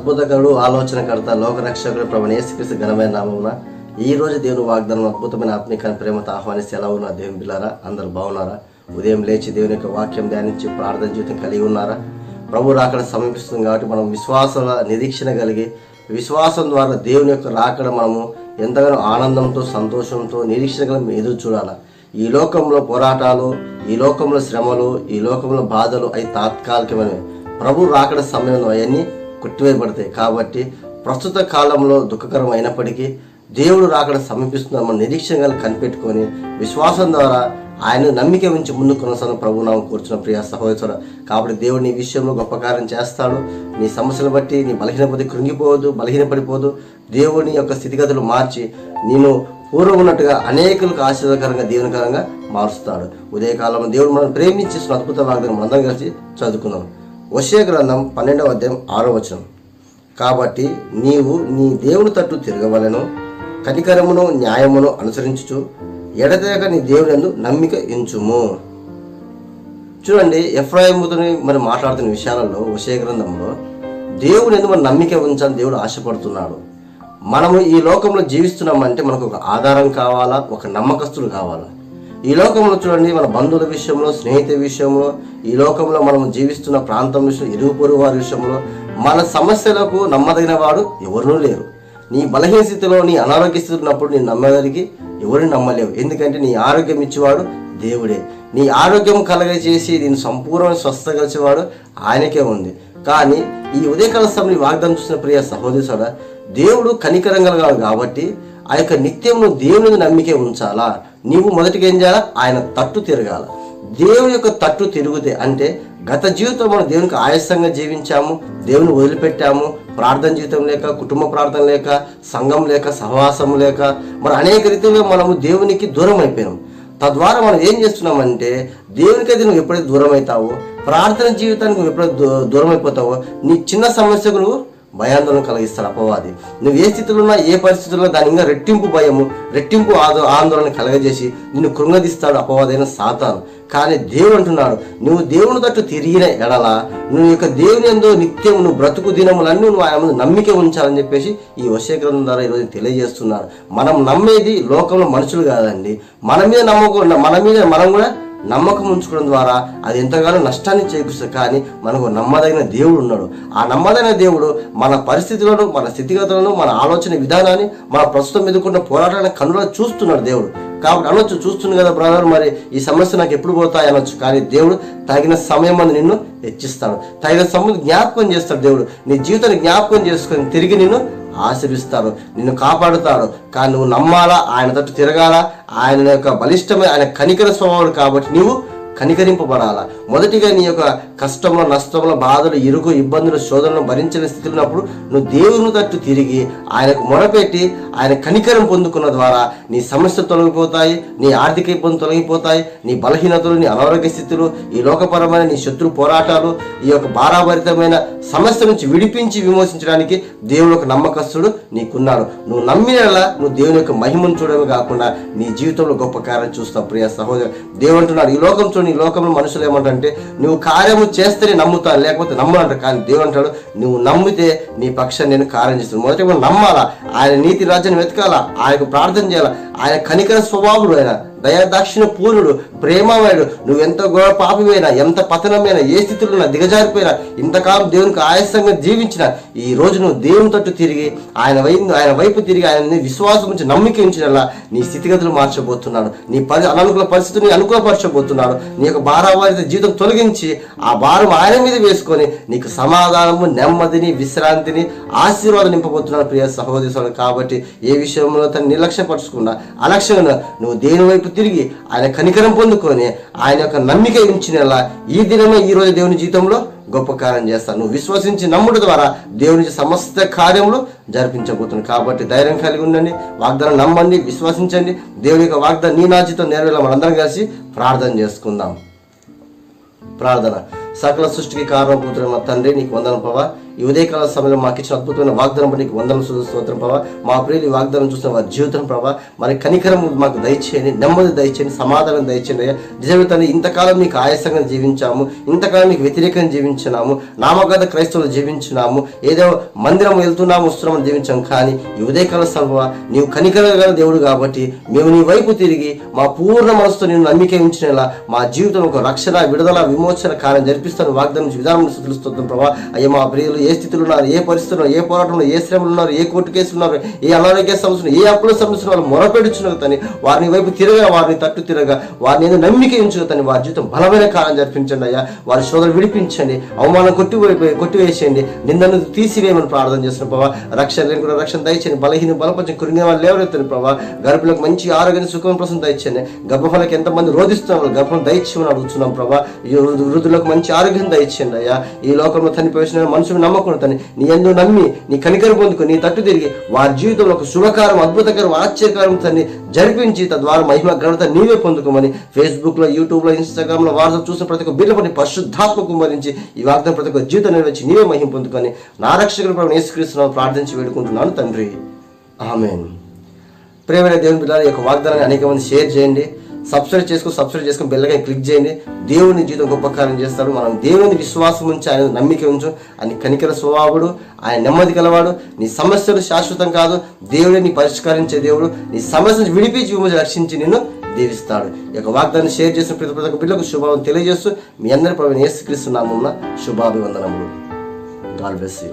అద్భుతకరుడు ఆలోచనకర్త లోకరక్షకుడు ప్రభు యేసుక్రీస్తు ఘనమైన నామమున ఈ రోజు దేవుని వాగ్దానం అద్భుతమైన ఆత్మీయ ప్రేమతో ఆహ్వానిస్తే ఎలా ఉన్నారు దేవుని బిల్లారా అందరు బాగున్నారా? ఉదయం లేచి దేవుని యొక్క వాక్యం ధ్యానించి ప్రార్థన జీవితం కలిగి ఉన్నారా? ప్రభు రాకడ సమీపిస్తుంది కాబట్టి మనం విశ్వాసాల నిరీక్షణ కలిగి విశ్వాసం ద్వారా దేవుని యొక్క రాకడ మనము ఎంతగానో ఆనందంతో సంతోషంతో నిరీక్షణ కలిగి ఎదురు చూడాలి? ఈ లోకంలో పోరాటాలు ఈ లోకంలో శ్రమలు ఈ లోకంలో బాధలు అవి తాత్కాలికమైనవి. ప్రభు రాకడ సమయంలో అవన్నీ కొట్టివేయబడతాయి. కాబట్టి ప్రస్తుత కాలంలో దుఃఖకరం అయినప్పటికీ దేవుడు రాకడ సమీపిస్తున్న మన నిరీక్షణ కనిపెట్టుకొని విశ్వాసం ద్వారా ఆయన నమ్మిక ఉంచి ముందు కొనసాగిన ప్రభు నామం కూర్చున్న ప్రియ సహోదరు కాబట్టి దేవుడు నీ విషయంలో గొప్ప కార్యం చేస్తాడు. నీ సమస్యలు బట్టి నీ బలహీనపడి కృంగిపోవద్దు బలహీనపడిపోదు. దేవుని యొక్క స్థితిగతులు మార్చి నేను పూర్వం ఉన్నట్టుగా అనేకులకు ఆశీర్వదకరంగా దేవునికరంగా మారుస్తాడు. ఉదయకాలంలో దేవుడు మనం ప్రేమించేసిన అద్భుత వాగ్దానం మనందరం కలిసి చదువుకుందాం. వశ్య గ్రంథం పన్నెండవ అధ్యాయం ఆరో వచనం. కాబట్టి నీవు నీ దేవుని తట్టు తిరగవలను కనికరమును న్యాయమును అనుసరించుచు ఎడతెగక నీ దేవుడందు నమ్మిక ఎంచుము. చూడండి ఎఫ్రాయిముతోని మరి మాట్లాడుతున్న విషయాలలో విషయ గ్రంథంలో దేవుడు ఎందుకు మన నమ్మిక ఉంచాలని దేవుడు ఆశపడుతున్నాడు. మనము ఈ లోకంలో జీవిస్తున్నామంటే మనకు ఒక ఆధారం కావాలా? ఒక నమ్మకస్తులు కావాలా? ఈ లోకంలో చూడండి మన బంధువుల విషయంలో స్నేహితుల విషయంలో ఈ లోకంలో మనం జీవిస్తున్న ప్రాంతం విషయంలో ఇరుగు పొరుగు వారి విషయంలో మన సమస్యలకు నమ్మదగిన వాడు ఎవరూ లేరు. నీ బలహీన స్థితిలో నీ అనారోగ్య స్థితిలో ఉన్నప్పుడు నీ నమ్మేదానికి ఎవరిని నమ్మలేవు. ఎందుకంటే నీ ఆరోగ్యం ఇచ్చేవాడు దేవుడే. నీ ఆరోగ్యం కలగజేసి నేను సంపూర్ణ స్వస్థగలిచేవాడు ఆయనకే ఉంది. కానీ ఈ ఉదయకాల సమయంలో వాగ్దానం చూసిన ప్రియ సహోదరుడ దేవుడు కనికరం కలగాలి కాబట్టి ఆ యొక్క నిత్యం నువ్వు దేవుని నమ్మికే ఉంచాలా? నీవు మొదటిగా ఏం చేయాలా? ఆయన తట్టు తిరగాల. దేవుని యొక్క తట్టు తిరుగుతే అంటే గత జీవితం మనం దేవునికి ఆయాసంగా జీవించాము దేవుని వదిలిపెట్టాము. ప్రార్థన జీవితం లేక కుటుంబ ప్రార్థన లేక సంఘం లేక సహవాసం లేక మరి అనేక రీతిలో మనము దేవునికి దూరం అయిపోయాం తద్వారా మనం ఏం చేస్తున్నామంటే దేవునికి అయితే నువ్వు ఎప్పుడైతే దూరం అవుతావో ప్రార్థన జీవితానికి నువ్వు ఎప్పుడైతే దూ- దూరం అయిపోతావో నీ చిన్న సమస్యకు నువ్వు భయాందోళన కలిగిస్తాడు అపవాది. నువ్వు ఏ స్థితిలో ఉన్నా ఏ పరిస్థితుల్లో దాని ఇంకా రెట్టింపు భయము రెట్టింపు ఆదో ఆందోళన కలగజేసి నిన్ను కృంగదీస్తాడు అపవాదైన సాతాను. కానీ దేవుడు అంటున్నాడు నువ్వు దేవుని తట్టు తిరిగిన ఎడల నువ్వు యొక్క దేవుని ఎందో నిత్యం నువ్వు బ్రతుకు దినములన్నీ నువ్వు ఆయన ముందు నమ్మిక ఉంచాలని చెప్పేసి ఈ వశీకరణం ద్వారా ఈరోజు తెలియజేస్తున్నాడు. మనం నమ్మేది లోకంలో మనుషులు కాదండి. మన మీద నమ్మకుండా మన మీద మనం కూడా నమ్మకం ఉంచుకోవడం ద్వారా అది ఎంతగానో నష్టాన్ని చేకూరుస్తుంది. కానీ మనకు నమ్మదగిన దేవుడు ఉన్నాడు. ఆ నమ్మదగిన దేవుడు మన పరిస్థితులను మన స్థితిగతులను మన ఆలోచన విధానాన్ని మన ప్రస్తుతం ఎదుర్కొన్న పోరాటాన్ని కనులో చూస్తున్నాడు దేవుడు. కాబట్టి అనొచ్చు చూస్తుంది కదా బ్రదర్ మరి ఈ సమస్య నాకు ఎప్పుడు పోతాయి అనొచ్చు. కానీ దేవుడు తగిన సమయం అని నిన్ను హెచ్చిస్తాడు. తగిన సమయం జ్ఞాపకం చేస్తాడు దేవుడు. నీ జీవితాన్ని జ్ఞాపకం చేసుకొని తిరిగి నిన్ను ఆశీర్విస్తాడు నిన్ను కాపాడుతాడు కానీ నువ్వు నమ్మాలా? ఆయన తట్టు తిరగాల? ఆయన యొక్క బలిష్టమైన ఆయన కనికర స్వభావం కాబట్టి నీవు కనికరింపబడాలా? మొదటిగా నీ యొక్క కష్టంలో నష్టంలో బాధలు ఇరుకు ఇబ్బందులు శోధనలు భరించిన స్థితిలో ఉన్నప్పుడు నువ్వు దేవుని తట్టు తిరిగి ఆయనకు మొరపెట్టి ఆయన కనికరం పొందుకున్న ద్వారా నీ సమస్యలు తొలగిపోతాయి నీ ఆర్థిక ఇబ్బందులు తొలగిపోతాయి నీ బలహీనతలు నీ అనారోగ్య స్థితులు ఈ లోకపరమైన నీ శత్రు పోరాటాలు ఈ యొక్క భారాభరితమైన సమస్య నుంచి విడిపించి విమోచించడానికి దేవుడు ఒక నమ్మకస్తుడు నీకున్నాడు. నువ్వు నమ్మినలా నువ్వు దేవుని యొక్క మహిమను చూడడమే కాకుండా నీ జీవితంలో గొప్ప కార్యం చూస్తావు ప్రియ సహోదరు. దేవుడు అంటున్నాడు ఈ లోకం చూడు ఈ లోకంలో మనుషులు ఏమంటే నువ్వు కార్యము చేస్తేనే నమ్ముతాను లేకపోతే నమ్మనంట కానీ దేవుడు అంటాడు నువ్వు నమ్మితే నీ పక్షాన్ని నేను కార్యం చేస్తాను మొదటి మనం నమ్మాలా? ఆయన నీతి రాజ్యాన్ని వెతకాలా? ఆయనకు ప్రార్థన చేయాలా? ఆయన కనికర స్వభావుడు ఆయన. దయాదాక్షిణ పూర్ణుడు ప్రేమమయుడు నువ్వు ఎంత గొప్ప పాపమైనా ఎంత పతనమైన ఏ స్థితిలో దిగజారిపోయినా ఇంతకాలం దేవునికి ఆయాసంగా జీవించిన ఈ రోజు నువ్వు దేవుని తట్టు తిరిగి ఆయన వైపు ఆయన వైపు తిరిగి ఆయన విశ్వాసం నుంచి నమ్మిక ఉంచినలా నీ స్థితిగతులు మార్చబోతున్నాడు. నీ పరి అననుకూల పరిస్థితిని అనుకూలపరచబోతున్నాడు. నీ యొక్క భారావారిత జీవితం తొలగించి ఆ భారం ఆయన మీద వేసుకొని నీకు సమాధానము నెమ్మదిని విశ్రాంతిని ఆశీర్వాదం నింపబోతున్నాడు ప్రియ సహోదరి కాబట్టి ఏ విషయంలో తను నిర్లక్ష్యపరచకుండా అలక్ష్యంగా నువ్వు దేని వైపు తిరిగి ఆయన కనికరం పొందుకొని ఆయన యొక్క నమ్మిక ఉంచినలా ఈ దినమే ఈ రోజు దేవుని జీవితంలో గొప్ప కార్యం చేస్తాను. నువ్వు విశ్వసించి నమ్ముడు ద్వారా దేవుని సమస్త కార్యములు జరిపించబోతున్నాను. కాబట్టి ధైర్యం కలిగి ఉండండి వాగ్దానం నమ్మండి విశ్వసించండి. దేవుని యొక్క వాగ్దానం నీ నా జీతం నెరవేళ మనందరం కలిసి ప్రార్థన చేసుకుందాం. ప్రార్థన. సకల సృష్టికి కారణం మా తండ్రి నీకు వందన ప్రభా. ఈ ఉదయకాల సమయంలో మాకు ఇచ్చిన అద్భుతమైన వాగ్దానం నీకు వందలు స్తోత్రం ప్రభా. మా ప్రియులు వాగ్దానం చూసిన వారి జీవితం ప్రభా మరి కనికరం మాకు దయచేయండి నెమ్మది దయచేయండి సమాధానం దయచేయండి అయ్యా. నిజమే ఇంతకాలం నీకు ఆయాసంగా జీవించాము ఇంతకాలం నీకు వ్యతిరేకంగా జీవించినాము నామగత క్రైస్తవులు జీవించినాము ఏదో మందిరం వెళ్తున్నాము వస్తున్నాము జీవించాం. కానీ ఈ ఉదయకాల సభ నీవు కనికరగల దేవుడు కాబట్టి మేము నీ వైపు తిరిగి మా పూర్ణ మనసుతో నేను నమ్మిక ఉంచినలా మా జీవితం ఒక రక్షణ విడుదల విమోచన కార్యం జరిపిస్తాను. వాగ్దానం విధానం నుంచి తెలుస్తుంది ప్రభా. అయ్యా మా ప్రియులు ఏ స్థితిలో ఉన్నారు ఏ పరిస్థితుల్లో ఏ పోరాటంలో ఏ శ్రమలు ఉన్నారు ఏ కోర్టు కేసులు ఉన్నారు ఏ అనారోగ్య సమస్యలు ఏ అప్పుల సమస్యలు వాళ్ళు మొరపెడుచున్నారు తని వారిని వైపు తిరగా వారిని తట్టు తిరగా వారిని ఏదో నమ్మిక ఉంచుగా తని వారి జీవితం బలమైన కాలం జరిపించండి అయ్యా. వారి శోధన విడిపించండి అవమానం కొట్టి కొట్టివేసేయండి నిందను తీసివేయమని ప్రార్థన చేస్తున్న ప్రభావ రక్షణ లేని కూడా రక్షణ దయచేయండి బలహీన బలపరిచిన కురిగిన వాళ్ళు లేవనెత్తండి ప్రభావ గర్భులకు మంచి ఆరోగ్యం సుఖం ప్రసం దయచేయండి. గర్భఫలకు ఎంతమంది రోధిస్తున్నారు గర్భం దయచేయమని అడుగుతున్నాం ప్రభావ ఈ వృద్ధులకు మంచి ఆరోగ్యం దయచేయండి అయ్యా. ఈ లోకంలో చనిపోయిన మనుషులు నమ్మకం తని నీ ఎందు నమ్మి నీ కనికరం పొందుకు నీ తట్టు తిరిగి వారి జీవితంలో ఒక శుభకారం అద్భుతకరం ఆశ్చర్యకరం తన్ని జరిపించి తద్వారా మహిమ ఘనత నీవే పొందుకోమని ఫేస్బుక్లో యూట్యూబ్లో ఇన్స్టాగ్రామ్లో లో చూసిన ప్రతి ఒక్క బిడ్డ పని పరిశుద్ధాత్మ కుమరించి ఈ వాగ్దానం ప్రతి ఒక్క జీవితం నెరవేర్చి నీవే మహిమ పొందుకొని నా రక్షకుల ప్రభు ప్రార్థించి వేడుకుంటున్నాను తండ్రి. ఆమెన్. ప్రేమైన దేవుని బిడ్డ యొక్క వాగ్దానాన్ని అనేక మంది షేర్ చేయండి. సబ్స్క్రైబ్ చేసుకుని సబ్స్క్రైబ్ చేసుకుని బెల్లగా క్లిక్ చేయండి. దేవుని జీవితం గొప్ప కార్యం చేస్తాడు. మనం దేవుని విశ్వాసం ఉంచి ఆయన నమ్మిక ఉంచు. ఆయన కనికర స్వభావుడు ఆయన నెమ్మది కలవాడు నీ సమస్యలు శాశ్వతం కాదు. దేవుడే నీ పరిష్కరించే దేవుడు. నీ సమస్యను విడిపించి విమోచన రక్షించి నిన్ను దీవిస్తాడు. ఈ యొక్క వాగ్దాన్ని షేర్ చేసిన ప్రతి ప్రతి ఒక్క బిడ్డకు శుభావం తెలియజేస్తూ మీ అందరి ప్రవీణ యేసుక్రీస్తు శుభాభివందనములు. God bless you